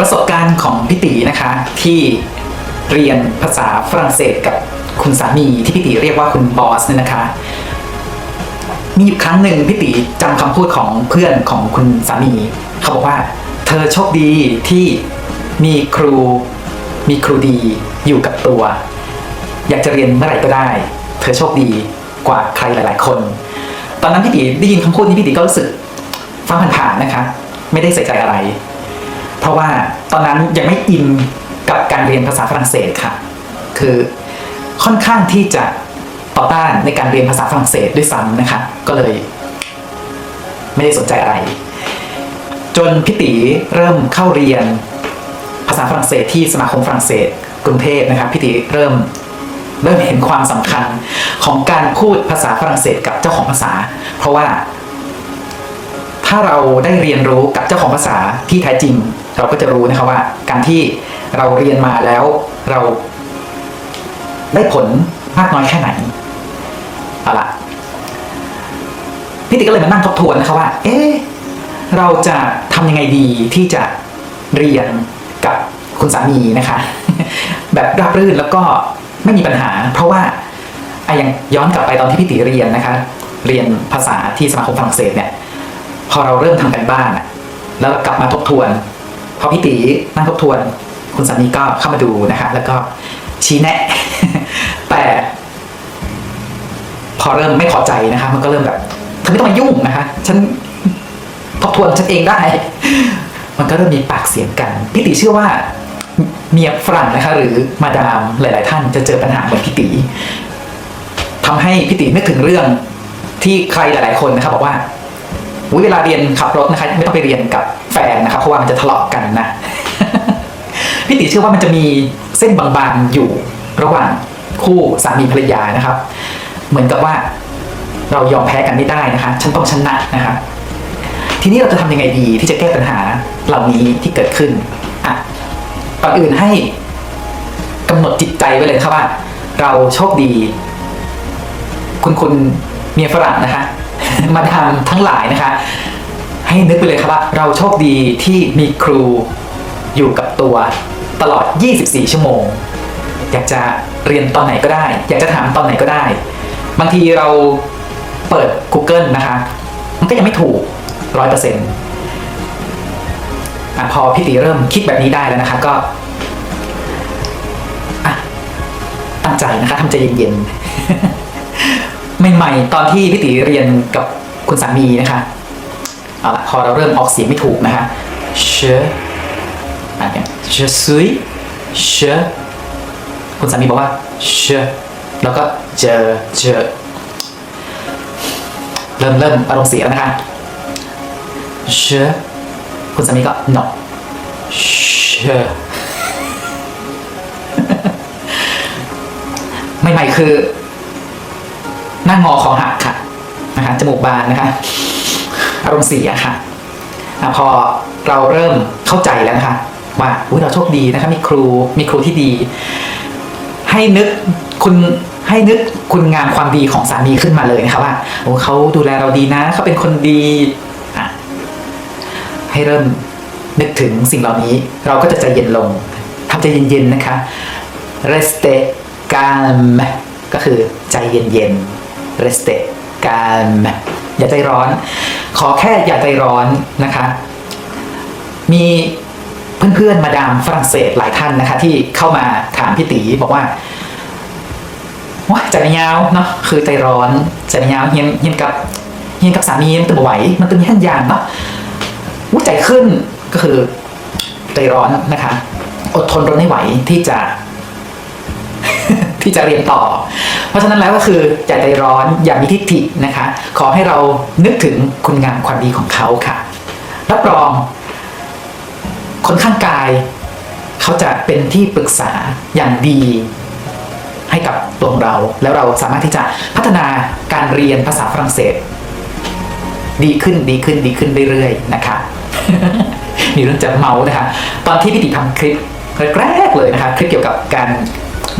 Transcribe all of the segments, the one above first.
ประสบการณ์ของพี่ตีนะคะ ที่เรียนภาษาฝรั่งเศสกับคุณสามีที่พี่ตีเรียกว่าคุณบอสเนี่ยนะคะ มีอยู่ครั้งหนึ่งพี่ตีจำคำพูดของเพื่อนของคุณสามี เขาบอกว่า เธอโชคดีที่มีครูมีครูดีอยู่กับตัว อยากจะเรียนเมื่อไหร่ก็ได้ เธอโชคดีกว่าใครหลาย ๆ คน ตอนนั้นพี่ตีได้ยินคำพูดนี้พี่ตีก็รู้สึกฟังผ่านๆนะคะ ไม่ได้ใส่ใจอะไร เพราะว่าตอนนั้นยังไม่อินกับการเรียนภาษาฝรั่งเศสค่ะ คือค่อนข้างที่จะต่อต้านในการเรียนภาษาฝรั่งเศสด้วยซ้ำนะคะ ก็เลย ไม่ได้สนใจอะไร จนพี่ตีเริ่มเข้าเรียนภาษาฝรั่งเศสที่สมาคมฝรั่งเศสกรุงเทพนะครับพี่ตีเริ่มเริ่มเห็นความสำคัญของการพูดภาษาฝรั่งเศสกับเจ้าของภาษา เพราะว่า ถ้าเราได้เรียนรู้กับเจ้าของภาษาที่แท้จริง เราก็จะรู้นะครับว่า การที่เราเรียนมาแล้วเราได้ผลมากน้อยแค่ไหนเอาละพี่ติ๊กก็เลยมานั่งทบทวนนะครับว่า เอ๊ะเราจะทำยังไงดีที่จะเรียนกับคุณสามีนะคะ แบบราบรื่นแล้วก็ไม่มีปัญหา เพราะว่าออย่างย้อนกลับไปตอนที่พี่ติเรียนนะคะ เรียนภาษาที่สมาคมฝรั่งเศสเนี่ย พอเราเริ่มทำกันบ้านแล้วกลับมาทบทวน พอพี่ตีนั่งทบทวน คุณสามีก็เข้ามาดูนะคะ แล้วก็ชี้แนะ แต่พอเริ่มไม่พอใจนะคะ มันก็เริ่มแบบเธอไม่ต้องมายุ่งนะคะ ฉันทบทวนฉันเองได้ มันก็เริ่มมีปากเสียงกันพี่ตีเชื่อว่าเมียฝรั่งนะคะ หรือมาดามหลาย ๆ ท่านจะเจอปัญหาเหมือนพี่ตีทำให้พี่ตีนึกถึงเรื่องที่ใครหลาย ๆ คนนะครับบอกว่า เวลาเรียนขับรถนะคะไม่ต้องไปเรียนกับแฟนนะครับเพราะว่ามันจะทะเลาะกันนะ พี่ติเชื่อว่ามันจะมีเส้นบางๆอยู่ระหว่างคู่สามีภรรยานะครับ เหมือนกับว่าเรายอมแพ้กันไม่ได้นะคะ ฉันต้องชนะนะคะทีนี้เราจะทำยังไงดีที่จะแก้ปัญหาเหล่านี้ที่เกิดขึ้นอะก่อนอื่นให้กำหนดจิตใจไว้เลยครับว่า เราโชคดี คุณคุณเมียฝรั่งนะคะ มาดามทั้งหลายนะคะ ให้นึกไปเลยครับว่าเราโชคดีที่มีครูอยู่กับตัวตลอด 24 ชั่วโมง อยากจะเรียนตอนไหนก็ได้ อยากจะถามตอนไหนก็ได้ บางทีเราเปิด Google นะคะ มันก็ยังไม่ถูกร้อยเปอร์เซ็นต์พอพี่ตีเริ่มคิดแบบนี้ได้แล้วนะคะก็ะตั้งใจนะคะทำใจเย็นๆ ใหม่ๆตอนที่พี่ตีเรียนกับคุณสามีนะคะเอาละพอเราเริ่มออกเสียงไม่ถูกนะคะเชอ่านอย่างเชซุยเชคุณสามีบอกว่าเชแล้วก็เจอเจอเริ่มเริ่มอารมณ์เสียแล้วนะคะเชคุณสามีก็ no เชใหม่ๆคือ น้างอคอหักค่ะนะคะจมูกบานนะคะอารมณ์เสียค่ะอะพอเราเริ่มเข้าใจแล้วนะคะว่าอุ๊ยเราโชคดีนะคะมีครูมีครูที่ดี ให้นึกคุณให้นึกคุณงามความดีของสามีขึ้นมาเลยนะคะว่าโอ้เขาดูแลเราดีนะเขาเป็นคนดีให้เริ่มนึกถึงสิ่งเหล่านี้ เราก็จะใจเย็นลงทำใจเย็นๆนะคะ reste calm ก็คือใจเย็นๆ reste calme อย่าใจร้อน ขอแค่อย่าใจร้อนนะคะ มีเพื่อนๆมาดามฝรั่งเศสหลายท่านนะคะ ที่เข้ามาถามพี่ตีบอกว่าว้าใจยาวเนาะคือใจร้อนใจยาวเฮียนเฮียนกับเฮียนกับสามีมันตึงไหวมันตึงยันยานเนาะวุ้ใจขึ้นก็คือใจร้อนนะคะ อดทนรนไม่ไหวที่จะ ที่จะเรียนต่อ เพราะฉะนั้นแล้วก็คืออย่าใจร้อนอย่ามีทิฏฐินะคะ ขอให้เรานึกถึงคุณงามความดีของเขาค่ะรับรอง คนข้างกาย เขาจะเป็นที่ปรึกษาอย่างดี ให้กับตัวของเรา แล้วเราสามารถที่จะพัฒนาการเรียนภาษาฝรั่งเศส ดีขึ้นดีขึ้นดีขึ้นเรื่อยๆนะคะมีเรื่องจะเมาส์นะคะ ตอนที่พี่ติทำคลิปแรกๆเลยนะคะ คลิปเกี่ยวกับการ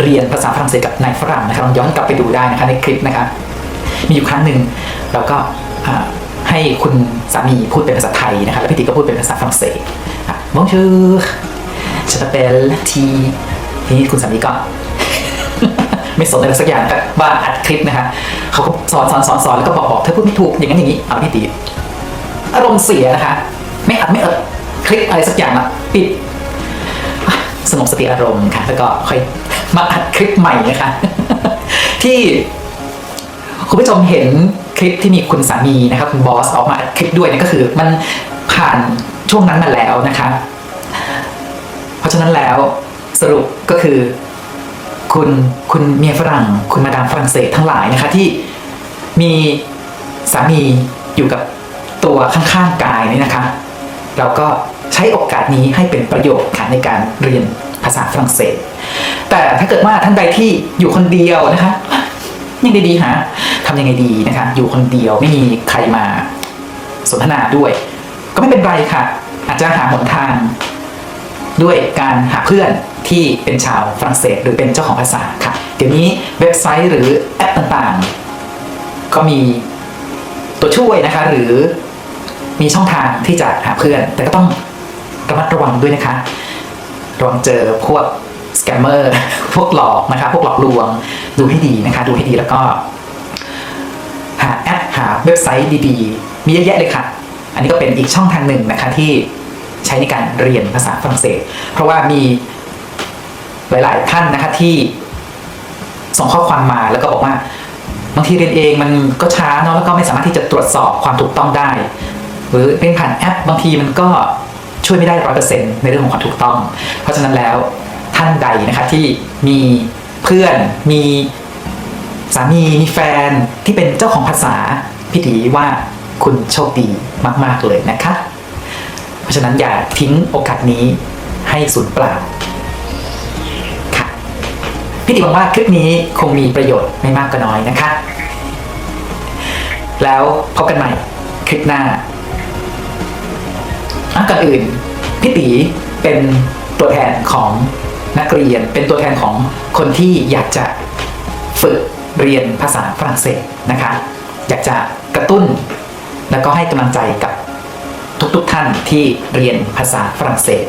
เรียนภาษาฝรั่งเศสกับนายฝรั่งนะคะลองย้อนกลับไปดูได้นะคะในคลิปนะคะมีอยู่ครั้งหนึ่งเราก็ให้คุณสามีพูดเป็นภาษาไทยนะคะแล้วพี่ติก็พูดเป็นภาษาฝรั่งเศสอะ bonjour ฉันเป็นทีทีนี้คุณสามีก็ไม่สนอะไรสักอย่างนะครับว่าอัดคลิปนะคะเขาก็สอนสอนสอนสอนแล้วก็บอกบอกเธอพูดไม่ถูกอย่างนั้นอย่างนี้เอาพี่ตีอารมณ์เสียนะคะ ไม่อัดไม่เอิดคลิปอะไรสักอย่างละปิดสงบสติอารมณ์ค่ะแล้วก็ค่อย มาอัดคลิปใหม่นะคะ ที่คุณผู้ชมเห็นคลิปที่มีคุณสามีนะครับคุณบอสออกมาอัดคลิปด้วยนี่ก็คือมันผ่านช่วงนั้นมาแล้วนะคะ เพราะฉะนั้นแล้วสรุปก็คือ คุณคุณเมียฝรั่ง คุณมาดามฝรั่งเศสทั้งหลายนะคะที่มีสามีอยู่กับตัวข้างๆกายนี่นะคะ เราก็ใช้โอกาสนี้ให้เป็นประโยชน์ค่ะในการเรียนภาษาฝรั่งเศส แต่ถ้าเกิดว่าท่านใดที่อยู่คนเดียวนะคะยังไงดีฮะทำยังไงดีนะคะ อยู่คนเดียวไม่มีใครมาสนทนาด้วย ก็ไม่เป็นไรค่ะ อาจจะหาหนทาง ด้วยการหาเพื่อนที่เป็นชาวฝรั่งเศสหรือเป็นเจ้าของภาษาค่ะ เดี๋ยวนี้เว็บไซต์หรือแอปต่างๆ ก็มีตัวช่วยนะคะ หรือมีช่องทางที่จะหาเพื่อน แต่ก็ต้องระมัดระวังด้วยนะคะระวังเจอพวก สแกมเมอร์พวกหลอกนะคะพวกหลอกลวงดูให้ดีนะคะ ดูให้ดีแล้วก็ หาแอปหาเว็บไซต์ดีๆ มีเยอะแยะเลยค่ะ อันนี้ก็เป็นอีกช่องทางหนึ่งนะคะที่ใช้ในการเรียนภาษาฝรั่งเศส เพราะว่ามีหลาย ๆ ท่านนะคะที่ส่งข้อความมาแล้วก็บอกว่าบางทีเรียนเองมันก็ช้าเนาะแล้วก็ไม่สามารถที่จะตรวจสอบความถูกต้องได้ หรือเรียนผ่านแอปบางทีมันก็ช่วยไม่ได้ร้อยเปอร์เซ็นต์ในเรื่องของความถูกต้อง เพราะฉะนั้นแล้ว ท่านใดนะคะที่มีเพื่อนมีสามีมีแฟนที่เป็นเจ้าของภาษาพี่ตีว่าคุณโชคดีมาก ๆ เลยนะคะ เพราะฉะนั้นอย่าทิ้งโอกาสนี้ให้สูญเปล่าค่ะพี่ติหวังว่าคลิปนี้คงมีประโยชน์ไม่มากก็น้อยนะคะ แล้วพบกันใหม่คลิปหน้าอะก่อนอื่นพี่ตีเป็นตัวแทนของ นักเรียนเป็นตัวแทนของคนที่อยากจะฝึกเรียนภาษาฝรั่งเศสนะคะ อยากจะกระตุ้น แล้วก็ให้กำลังใจกับทุกๆท่านที่เรียนภาษาฝรั่งเศส